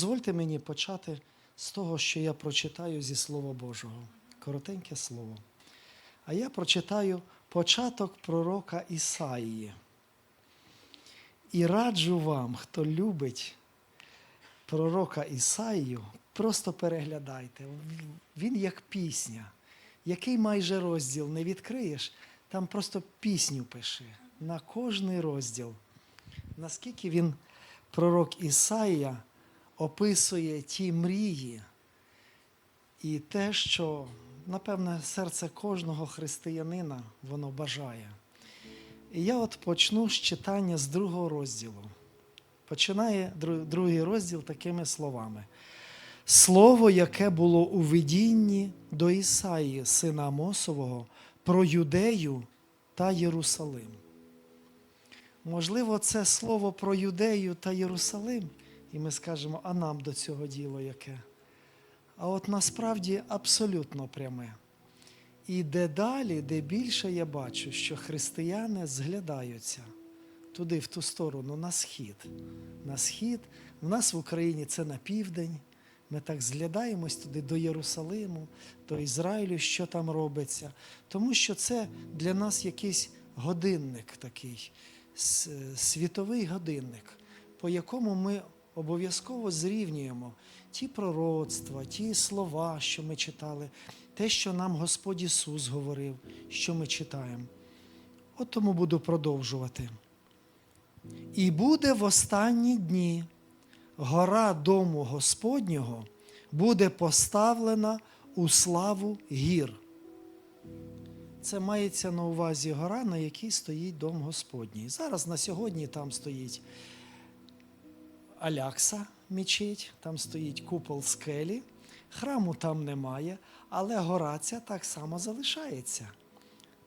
дозвольте мені почати з того, що я прочитаю зі Слова Божого. Коротеньке слово. А я прочитаю початок пророка Ісаїї. І раджу вам, хто любить пророка Ісаїю, просто переглядайте. Він як пісня. Який майже розділ не відкриєш, там просто пісню пиши на кожний розділ. Наскільки він, пророк Ісаїя, описує ті мрії і те, що, напевне, серце кожного християнина воно бажає. І я от почну з читання з другого розділу. Починає другий розділ такими словами. Слово, яке було у видінні до Ісаї, сина Амосового, про Юдею та Єрусалим. Можливо, це слово про Юдею та Єрусалим, і ми скажемо, а нам до цього діло яке? А от насправді абсолютно пряме. І де далі, де більше я бачу, що християни зглядаються туди, в ту сторону, на схід. На схід. В нас в Україні це на південь. Ми так зглядаємось туди до Єрусалиму, до Ізраїлю, що там робиться. Тому що це для нас якийсь годинник такий, світовий годинник, по якому ми обов'язково зрівнюємо ті пророцтва, ті слова, що ми читали, те, що нам Господь Ісус говорив, що ми читаємо. От тому буду продовжувати. І буде в останні дні гора дому Господнього буде поставлена у славу гір. Це мається на увазі гора, на якій стоїть дом Господній. Зараз на сьогодні там стоїть Алякса мечеть, там стоїть купол скелі, храму там немає, але гора ця так само залишається.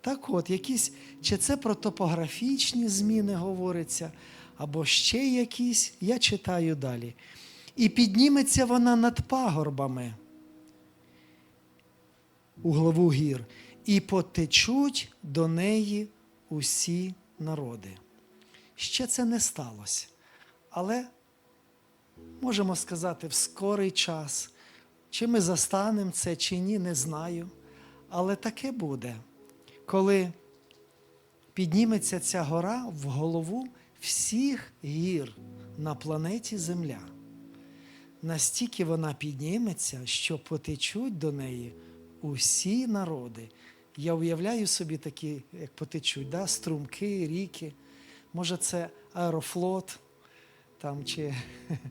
Так от, якісь, чи це про топографічні зміни говориться, або ще якісь, я читаю далі. І підніметься вона над пагорбами у главу гір, і потечуть до неї усі народи. Ще це не сталося. Але можемо сказати, в скорий час. Чи ми застанемо це, чи ні, не знаю. Але таке буде, коли підніметься ця гора в голову всіх гір на планеті Земля. Настільки вона підніметься, що потечуть до неї усі народи. Я уявляю собі такі, як потечуть, да? струмки, ріки. Може, це аерофлот там, чи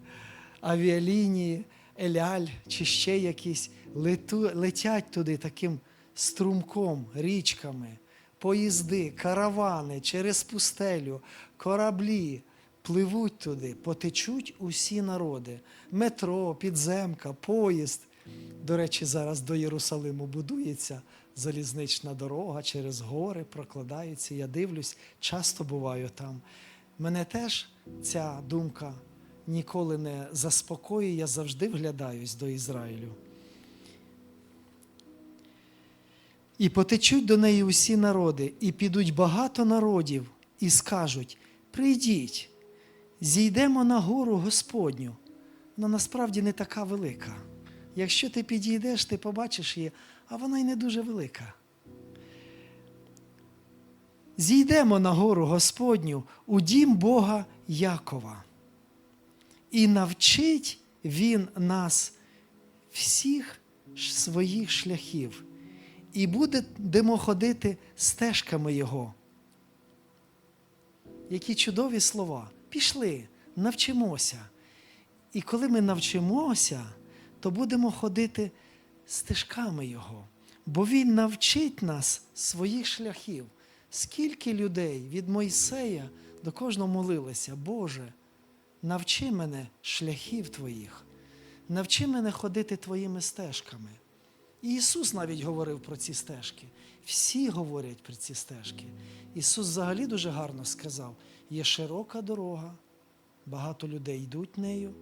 авіалінії, Еляль, чи ще якісь лету, летять туди таким струмком, річками, поїзди, каравани через пустелю, кораблі пливуть туди, потечуть усі народи. Метро, підземка, поїзд. До речі, зараз до Єрусалиму будується залізнична дорога через гори, прокладається. Я дивлюсь, часто буваю там. Мене теж ця думка ніколи не заспокоює, я завжди вглядаюсь до Ізраїлю. І потечуть до неї усі народи, і підуть багато народів, і скажуть: прийдіть, зійдемо на гору Господню. Вона насправді не така велика. Якщо ти підійдеш, ти побачиш її, а вона й не дуже велика. Зійдемо на гору Господню у дім Бога Якова. І навчить Він нас всіх своїх шляхів, і будемо ходити стежками Його. Які чудові слова. Пішли, навчимося. І коли ми навчимося, то будемо ходити стежками Його. Бо Він навчить нас своїх шляхів. Скільки людей від Мойсея до кожного молилися, Боже, навчи мене шляхів Твоїх, навчи мене ходити Твоїми стежками. І Ісус навіть говорив про ці стежки. Всі говорять про ці стежки. Ісус взагалі дуже гарно сказав: є широка дорога, багато людей йдуть нею,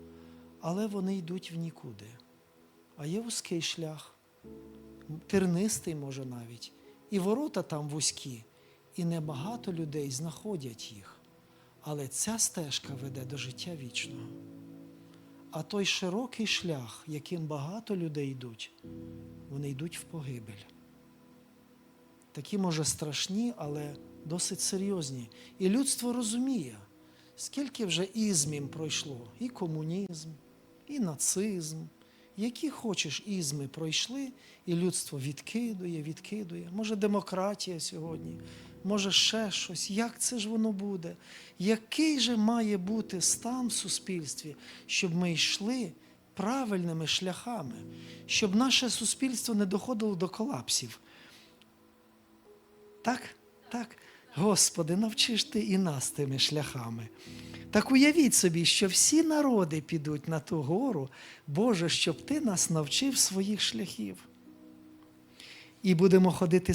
але вони йдуть в нікуди. А є вузький шлях, тернистий, може навіть, і ворота там вузькі, і небагато людей знаходять їх. Але ця стежка веде до життя вічного. А той широкий шлях, яким багато людей йдуть, вони йдуть в погибель. Такі, може, страшні, але досить серйозні. І людство розуміє, скільки вже ізмів пройшло, і комунізм, і нацизм. Які хочеш ізми пройшли, і людство відкидує, відкидує. Може, демократія сьогодні, може ще щось. Як це ж воно буде? Який же має бути стан в суспільстві, щоб ми йшли правильними шляхами, щоб наше суспільство не доходило до колапсів? Так? Так. Господи, навчиш ти і нас тими шляхами. Так уявіть собі, що всі народи підуть на ту гору, Боже, щоб ти нас навчив своїх шляхів. І будемо ходити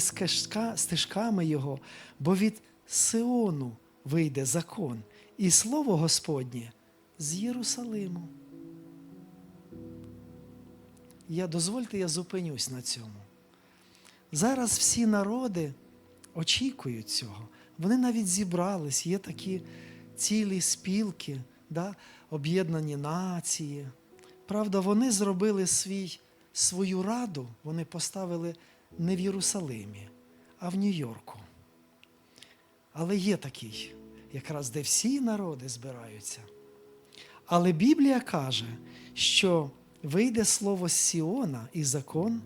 стежками Його, бо від Сиону вийде закон, і слово Господнє з Єрусалиму. Я дозвольте, я зупинюсь на цьому. Зараз всі народи очікують цього. Вони навіть зібрались, є такі цілі спілки, да? об'єднані нації. Правда, вони зробили свій, свою раду, вони поставили не в Єрусалимі, а в Нью-Йорку. Але є такий, якраз де всі народи збираються. Але Біблія каже, що вийде слово з Сіона і закон,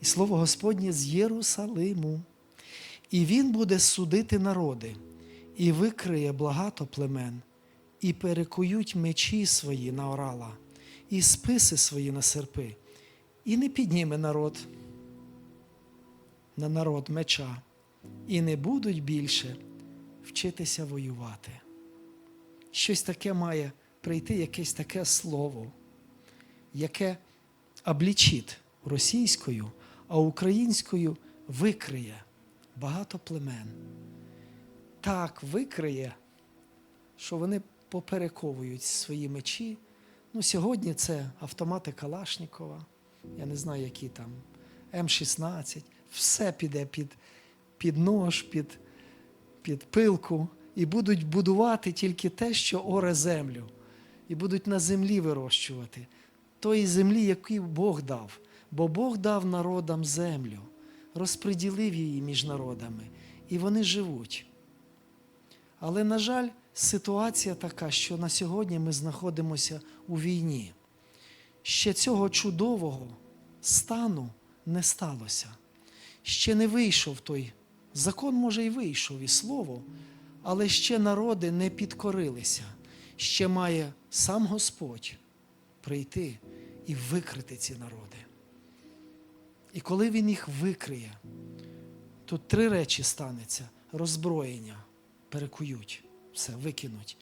і слово Господнє з Єрусалиму. І він буде судити народи, і викриє багато племен, і перекують мечі свої на орала, і списи свої на серпи, і не підніме народ на народ меча, і не будуть більше вчитися воювати. Щось таке має прийти, якесь таке слово, яке облічить російською, а українською викриє багато племен. Так викриє, що вони поперековують свої мечі. Ну, сьогодні це автомати Калашнікова, я не знаю, які там, М16, все піде під, під нож, під, під пилку, і будуть будувати тільки те, що оре землю, і будуть на землі вирощувати тої землі, яку Бог дав. Бо Бог дав народам землю, розподілив її між народами, і вони живуть. Але, на жаль, ситуація така, що на сьогодні ми знаходимося у війні. Ще цього чудового стану не сталося. Ще не вийшов той закон, може, і вийшов, і слово, але ще народи не підкорилися. Ще має сам Господь прийти і викрити ці народи. І коли він їх викриє, тут три речі станеться: роззброєння перекують, все викинуть.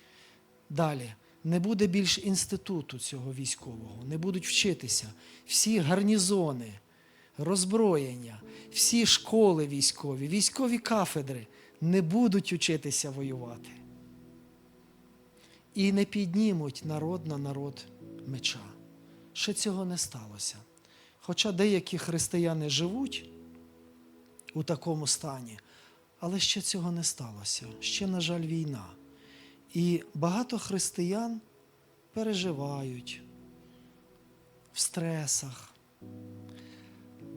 Далі не буде більш інституту цього військового, не будуть вчитися всі гарнізони, роззброєння, всі школи військові, військові кафедри не будуть учитися воювати. І не піднімуть народ на народ меча. Ще цього не сталося. Хоча деякі християни живуть у такому стані, але ще цього не сталося. Ще, на жаль, війна. І багато християн переживають в стресах,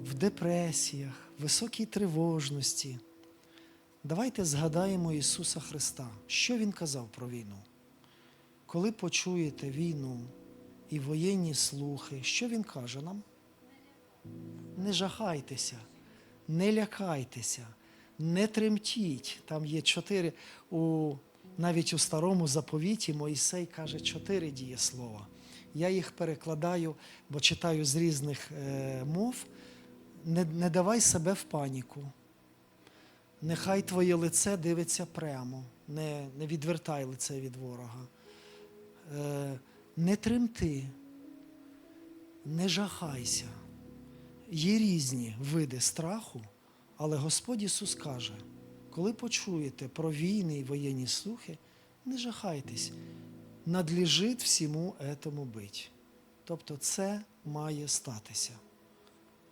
в депресіях, в високій тривожності. Давайте згадаємо Ісуса Христа. Що Він казав про війну? Коли почуєте війну і воєнні слухи, що Він каже нам? Не жахайтеся, не лякайтеся, не тремтіть. Там є чотири, у, навіть у старому заповіті Моїсей каже чотири дієслова. Я їх перекладаю, бо читаю з різних е, мов. Не, не давай себе в паніку. Нехай твоє лице дивиться прямо, не, не відвертай лице від ворога. Е, не тремти, не жахайся. Є різні види страху, але Господь Ісус каже, коли почуєте про війни і воєнні слухи, не жахайтесь, надлежить всьому етому бить. Тобто це має статися.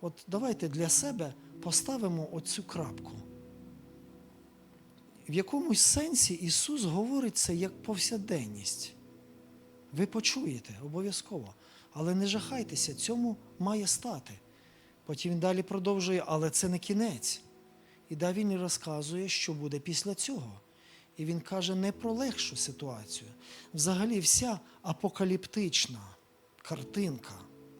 От давайте для себе поставимо оцю крапку. В якомусь сенсі Ісус говорить це як повсякденність. Ви почуєте обов'язково. Але не жахайтеся, цьому має стати. Потім він далі продовжує, але це не кінець. І далі він розказує, що буде після цього. І він каже не про легшу ситуацію. Взагалі, вся апокаліптична картинка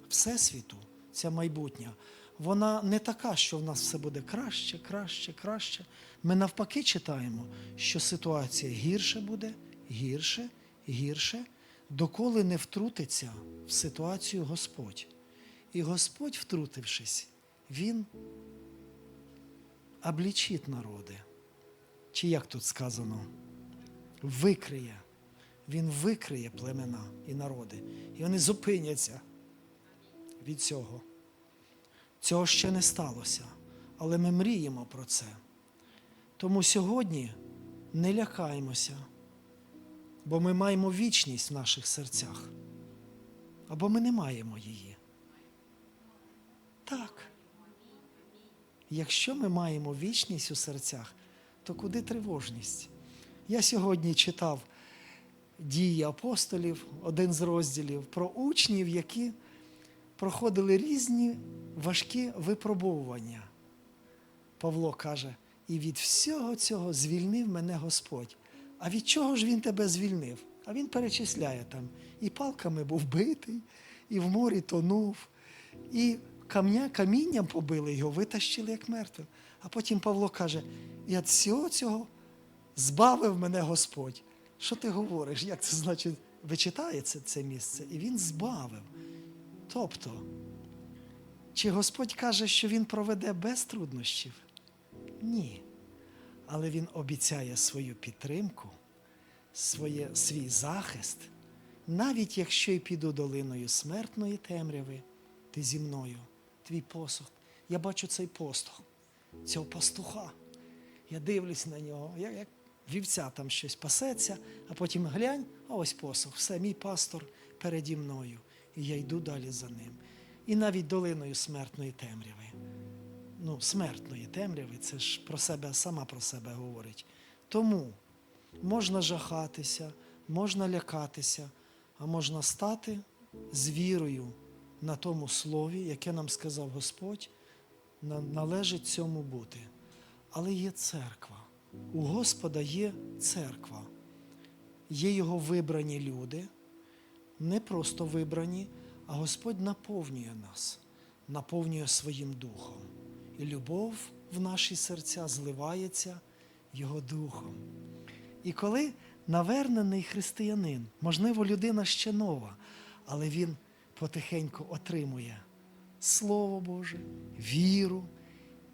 Всесвіту, ця майбутня, вона не така, що в нас все буде краще, краще, краще. Ми навпаки читаємо, що ситуація гірше буде, гірше, гірше, доколи не втрутиться в ситуацію Господь. І Господь, втрутившись, Він облічить народи. Чи як тут сказано? Викриє. Він викриє племена і народи. І вони зупиняться від цього. Цього ще не сталося. Але ми мріємо про це. Тому сьогодні не лякаємося, бо ми маємо вічність в наших серцях. Або ми не маємо її. Так. Якщо ми маємо вічність у серцях, то куди тривожність? Я сьогодні читав дії апостолів, один з розділів, про учнів, які проходили різні важкі випробовування. Павло каже, і від всього цього звільнив мене Господь. А від чого ж він тебе звільнив? А він перечисляє там, і палками був битий, і в морі тонув, і камня, камінням побили його, витащили як мертвим. А потім Павло каже: і від всього цього збавив мене Господь. Що ти говориш? Як це значить? Ви читаєте це місце? І він збавив. Тобто, чи Господь каже, що Він проведе без труднощів? Ні. Але Він обіцяє свою підтримку, своє, свій захист, навіть якщо й піду долиною смертної темряви, ти зі мною, твій посох. Я бачу цей постух, цього пастуха. Я дивлюсь на нього, як, як вівця там щось пасеться, а потім глянь, а ось посох, все, мій пастор переді мною. І я йду далі за ним. І навіть долиною смертної темряви. Ну, смертної темряви, це ж про себе сама про себе говорить. Тому можна жахатися, можна лякатися, а можна стати з вірою на тому слові, яке нам сказав Господь, належить цьому бути. Але є церква. У Господа є церква. Є його вибрані люди, не просто вибрані, а Господь наповнює нас, наповнює своїм духом. І любов в наші серця зливається Його духом. І коли навернений християнин, можливо, людина ще нова, але він потихеньку отримує Слово Боже, віру,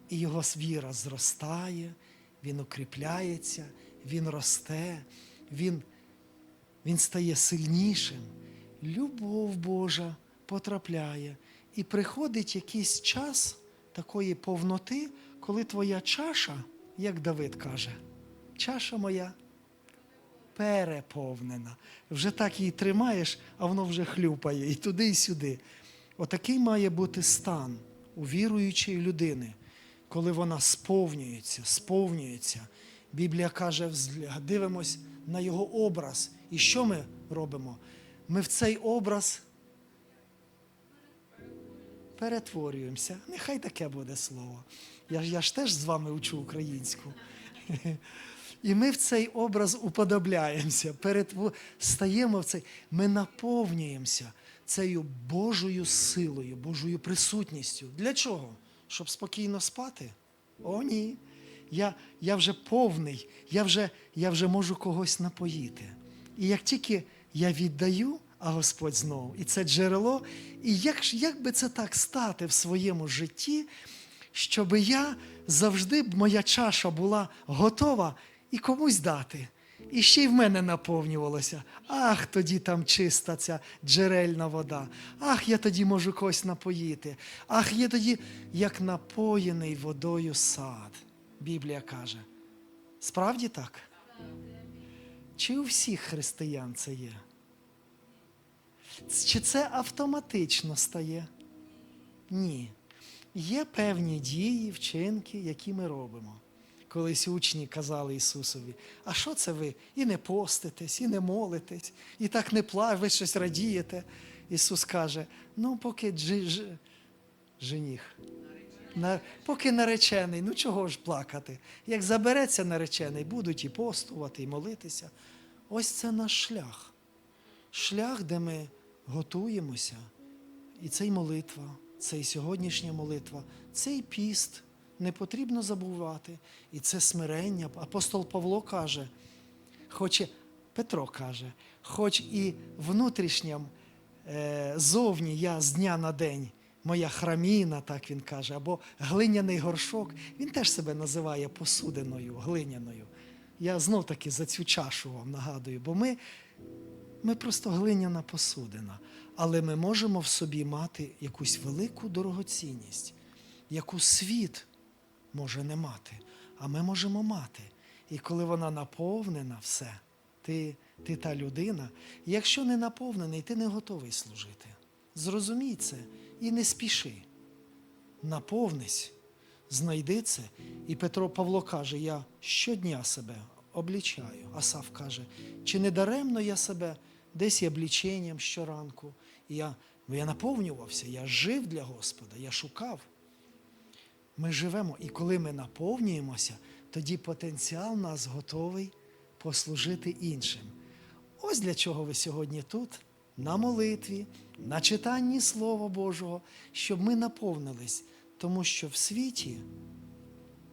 і його віра зростає, він укріпляється, він росте, він, він стає сильнішим. Любов Божа потрапляє, і приходить якийсь час такої повноти, коли твоя чаша, як Давид каже, чаша моя переповнена. Вже так її тримаєш, а воно вже хлюпає і туди, і сюди. Отакий має бути стан у віруючої людини, коли вона сповнюється, сповнюється. Біблія каже, дивимось на його образ. І що ми робимо? Ми в цей образ перетворюємося. Нехай таке буде слово. Я, ж- я ж теж з вами учу українську. І ми в цей образ уподобляємося, перетво... стаємо в цей, ми наповнюємося цією Божою силою, Божою присутністю. Для чого? Щоб спокійно спати? О, ні. Я, я вже повний, я вже, я вже можу когось напоїти. І як тільки я віддаю, а Господь знову, і це джерело, і як, як би це так стати в своєму житті, щоб я завжди моя чаша була готова і комусь дати. І ще й в мене наповнювалося. Ах, тоді там чиста ця джерельна вода. Ах, я тоді можу когось напоїти. Ах, я тоді, як напоєний водою сад. Біблія каже. Справді так? Чи у всіх християн це є? Чи це автоматично стає? Ні. Є певні дії, вчинки, які ми робимо. Колись учні казали Ісусові, а що це ви? І не поститесь, і не молитесь, і так не плачете, ви щось радієте. Ісус каже: ну, поки джи, ж, жених, на, поки наречений, ну чого ж плакати? Як забереться наречений, будуть і постувати, і молитися. Ось це наш шлях. Шлях, де ми готуємося. І це й молитва, це й сьогоднішня молитва, це й піст. Не потрібно забувати. І це смирення. Апостол Павло каже, хоч і- Петро каже, хоч і внутрішнім е, зовні я з дня на день, моя храміна, так він каже, або глиняний горшок, він теж себе називає посудиною, глиняною. Я знов таки за цю чашу вам нагадую, бо ми, ми просто глиняна посудина, але ми можемо в собі мати якусь велику дорогоцінність, яку світ може не мати, а ми можемо мати. І коли вона наповнена, все, ти, ти та людина. Якщо не наповнений, ти не готовий служити. Зрозумій це і не спіши. Наповнись, знайди це. І Петро Павло каже: Я щодня себе облічаю. Асав каже, чи не даремно я себе десь і обліченням щоранку. І я, я наповнювався, я жив для Господа, я шукав. Ми живемо, і коли ми наповнюємося, тоді потенціал нас готовий послужити іншим. Ось для чого ви сьогодні тут, на молитві, на читанні Слова Божого, щоб ми наповнились, тому що в світі,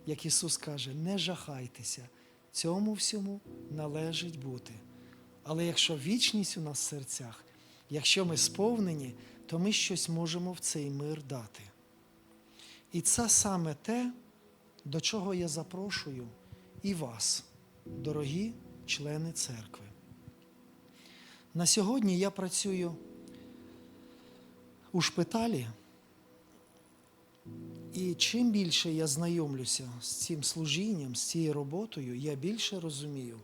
як Ісус каже, не жахайтеся, цьому всьому належить бути. Але якщо вічність у нас в серцях, якщо ми сповнені, то ми щось можемо в цей мир дати. І це саме те, до чого я запрошую і вас, дорогі члени церкви. На сьогодні я працюю у шпиталі, і чим більше я знайомлюся з цим служінням, з цією роботою, я більше розумію,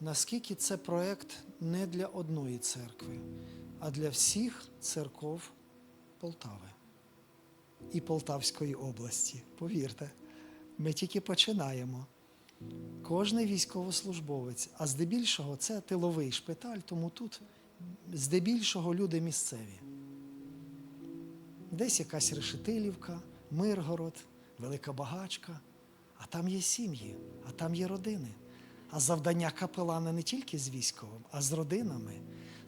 наскільки це проект не для одної церкви, а для всіх церков Полтави і Полтавської області. Повірте, ми тільки починаємо. Кожний військовослужбовець, а здебільшого це тиловий шпиталь, тому тут здебільшого люди місцеві. Десь якась решетилівка, Миргород, Велика Багачка, а там є сім'ї, а там є родини. А завдання капелана не тільки з військовим, а з родинами.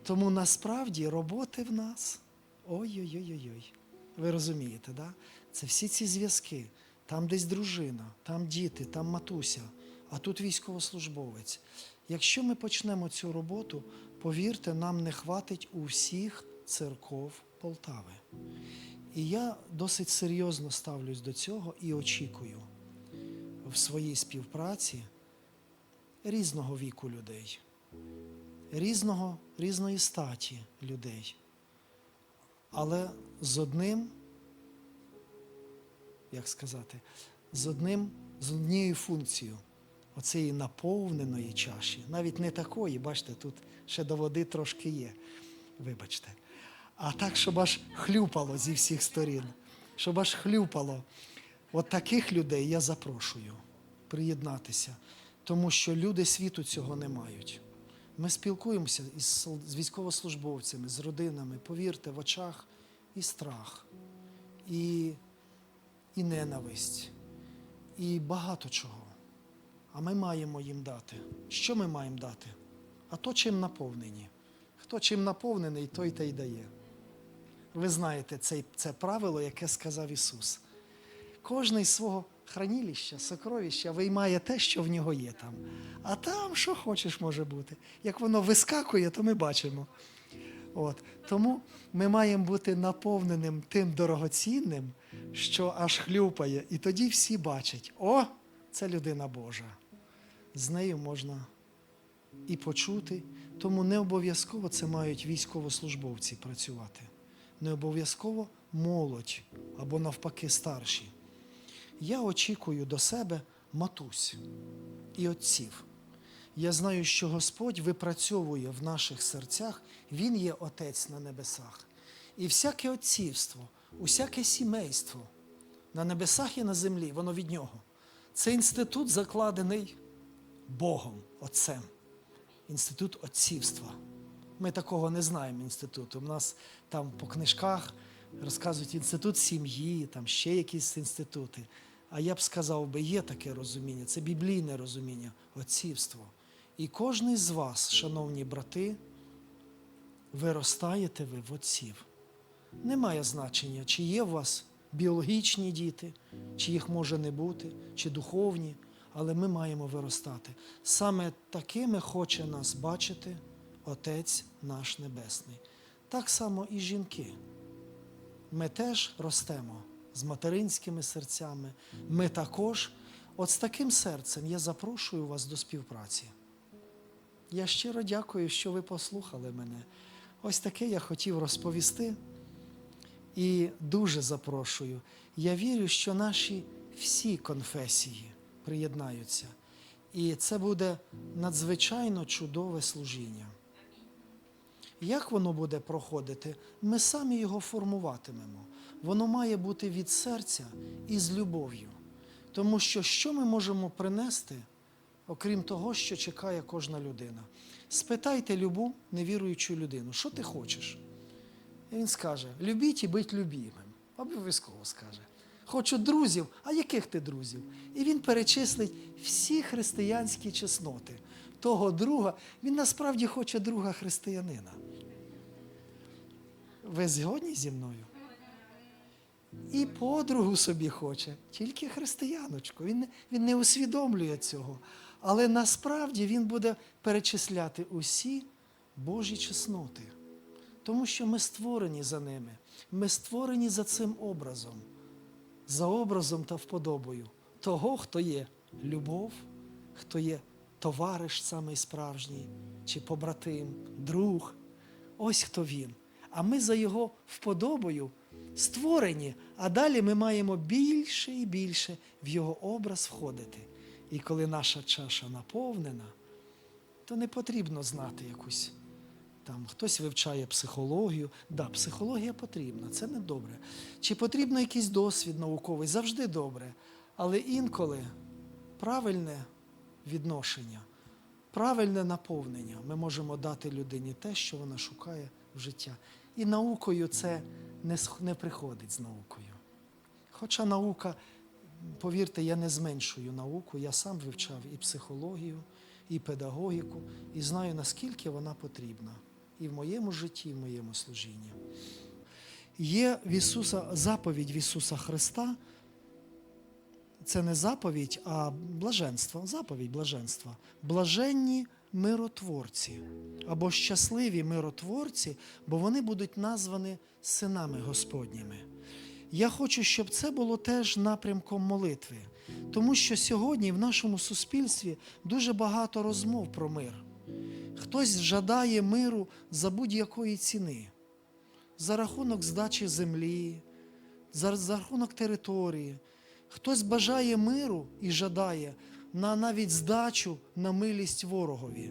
Тому насправді роботи в нас ой-ой-ой-ой. Ви розумієте, да? Це всі ці зв'язки. Там десь дружина, там діти, там матуся, а тут військовослужбовець. Якщо ми почнемо цю роботу, повірте, нам не хватить у всіх церков Полтави. І я досить серйозно ставлюсь до цього і очікую в своїй співпраці різного віку людей, різного, різної статі людей. Але з одним, як сказати, з одним, з однією функцією оцієї наповненої чаші, навіть не такої, бачите, тут ще до води трошки є, вибачте. А так, щоб аж хлюпало зі всіх сторін, щоб аж хлюпало. От таких людей я запрошую приєднатися, тому що люди світу цього не мають. Ми спілкуємося із з військовослужбовцями, з родинами. Повірте, в очах і страх, і, і ненависть, і багато чого. А ми маємо їм дати. Що ми маємо дати? А то, чим наповнені. Хто чим наповнений, той те й дає. Ви знаєте це, це правило, яке сказав Ісус. Кожний свого хранилища, сокровища виймає те, що в нього є там. А там, що хочеш, може бути. Як воно вискакує, то ми бачимо. От. Тому ми маємо бути наповненим тим дорогоцінним, що аж хлюпає. І тоді всі бачать: о, це людина Божа. З нею можна і почути. Тому не обов'язково це мають військовослужбовці працювати. Не обов'язково молодь або навпаки старші. Я очікую до себе матусь і отців. Я знаю, що Господь випрацьовує в наших серцях, Він є Отець на небесах. І всяке отцівство, усяке сімейство на небесах і на землі, воно від нього. Це інститут закладений Богом, Отцем. Інститут отцівства. Ми такого не знаємо інституту. У нас там по книжках розказують інститут сім'ї, там ще якісь інститути. А я б сказав би, є таке розуміння, це біблійне розуміння, отцівство. І кожен з вас, шановні брати, виростаєте ви в отців. Немає значення, чи є у вас біологічні діти, чи їх може не бути, чи духовні, але ми маємо виростати. Саме такими хоче нас бачити Отець наш Небесний. Так само і жінки. Ми теж ростемо з материнськими серцями. Ми також, от з таким серцем, я запрошую вас до співпраці. Я щиро дякую, що ви послухали мене. Ось таке я хотів розповісти. І дуже запрошую. Я вірю, що наші всі конфесії приєднаються. І це буде надзвичайно чудове служіння. Як воно буде проходити, ми самі його формуватимемо. Воно має бути від серця і з любов'ю. Тому що що ми можемо принести, окрім того, що чекає кожна людина? Спитайте любу невіруючу людину, що ти хочеш? І він скаже: любіть і будь любімим. Обов'язково скаже. Хочу друзів, а яких ти друзів? І він перечислить всі християнські чесноти. Того друга, він насправді хоче друга християнина. Ви згодні зі мною? І подругу собі хоче, тільки християночку. Він, він не усвідомлює цього. Але насправді він буде перечисляти усі Божі чесноти. Тому що ми створені за ними. Ми створені за цим образом, за образом та вподобою того, хто є любов, хто є товариш самий справжній, чи побратим, друг. Ось хто він. А ми за його вподобою створені, а далі ми маємо більше і більше в його образ входити. І коли наша чаша наповнена, то не потрібно знати якусь там хтось вивчає психологію. Да, психологія потрібна, це не добре. Чи потрібно якийсь досвід науковий? Завжди добре. Але інколи правильне відношення, правильне наповнення ми можемо дати людині те, що вона шукає в життя. І наукою це не, приходить з наукою. Хоча наука, повірте, я не зменшую науку, я сам вивчав і психологію, і педагогіку, і знаю, наскільки вона потрібна і в моєму житті, і в моєму служінні. Є в Ісуса заповідь в Ісуса Христа. Це не заповідь, а блаженство. Заповідь блаженства. Блаженні миротворці або щасливі миротворці, бо вони будуть названі синами Господніми. Я хочу, щоб це було теж напрямком молитви, тому що сьогодні в нашому суспільстві дуже багато розмов про мир. Хтось жадає миру за будь-якої ціни, за рахунок здачі землі, за, рахунок території. Хтось бажає миру і жадає на навіть здачу на милість ворогові.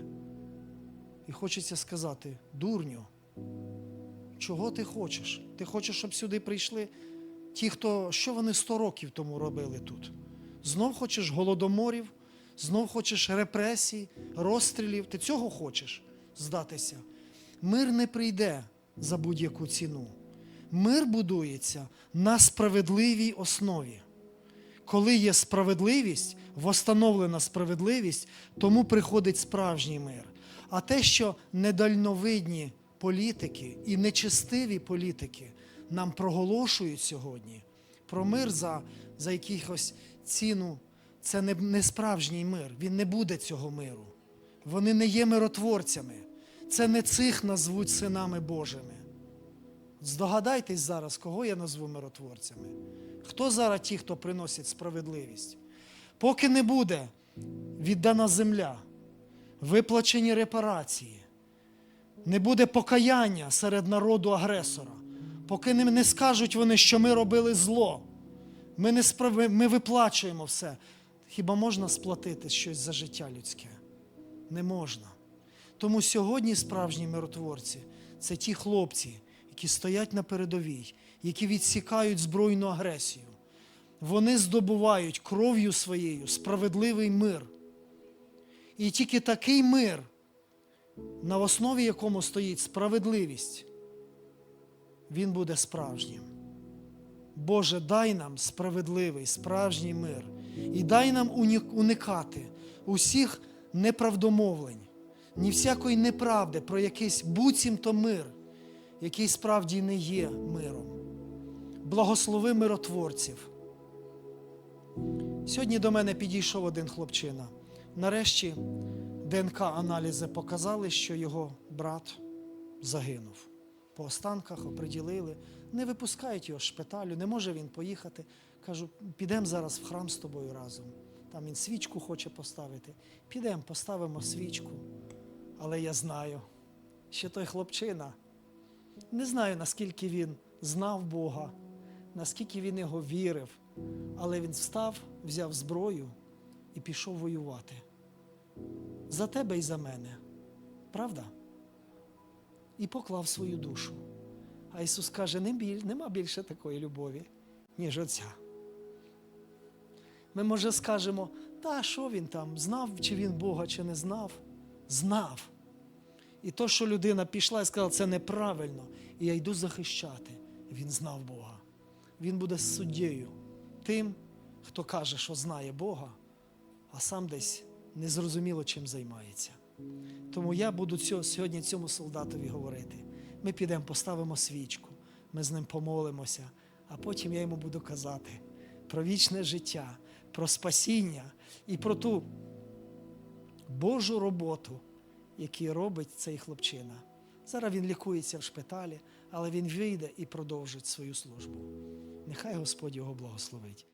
І хочеться сказати: дурню, чого ти хочеш? Ти хочеш, щоб сюди прийшли ті, хто що вони 100 років тому робили тут? Знов хочеш голодоморів, знов хочеш репресій, розстрілів. Ти цього хочеш здатися? Мир не прийде за будь-яку ціну. Мир будується на справедливій основі. Коли є справедливість, восстановлена справедливість, тому приходить справжній мир. А те, що недальновидні політики і нечестиві політики нам проголошують сьогодні про мир за, за якихось ціну, це не, не справжній мир. Він не буде цього миру. Вони не є миротворцями. Це не цих назвуть синами Божими. Здогадайтесь зараз, кого я назву миротворцями. Хто зараз ті, хто приносить справедливість? Поки не буде віддана земля, виплачені репарації, не буде покаяння серед народу агресора, поки не, скажуть вони, що ми робили зло, ми, не справ... ми виплачуємо все. Хіба можна сплатити щось за життя людське? Не можна. Тому сьогодні справжні миротворці це ті хлопці, які стоять на передовій, які відсікають збройну агресію. вони здобувають кров'ю своєю справедливий мир. І тільки такий мир, на основі якому стоїть справедливість, він буде справжнім. Боже, дай нам справедливий, справжній мир. І дай нам уникати усіх неправдомовлень, ні всякої неправди про якийсь буцімто мир, який справді не є миром. Благослови миротворців. Сьогодні до мене підійшов один хлопчина. Нарешті ДНК-аналізи показали, що його брат загинув. По останках оприділили, не випускають його з шпиталю, не може він поїхати. Кажу, підемо зараз в храм з тобою разом. Там він свічку хоче поставити. Підемо, поставимо свічку. Але я знаю, що той хлопчина, не знаю, наскільки він знав Бога, наскільки він його вірив, але він встав, взяв зброю і пішов воювати. За тебе і за мене. Правда? І поклав свою душу. А Ісус каже, «Не біль- нема більше такої любові, ніж оця. Ми, може, скажемо, та що він там, знав, чи він Бога, чи не знав? Знав. І то, що людина пішла і сказала, це неправильно, і я йду захищати. Він знав Бога. Він буде суддєю тим, хто каже, що знає Бога, а сам десь незрозуміло чим займається. Тому я буду цього, сьогодні цьому солдатові говорити. Ми підемо, поставимо свічку, ми з ним помолимося, а потім я йому буду казати про вічне життя, про спасіння і про ту Божу роботу, яку робить цей хлопчина. Зараз він лікується в шпиталі, але він вийде і продовжить свою службу. Нехай Господь його благословить.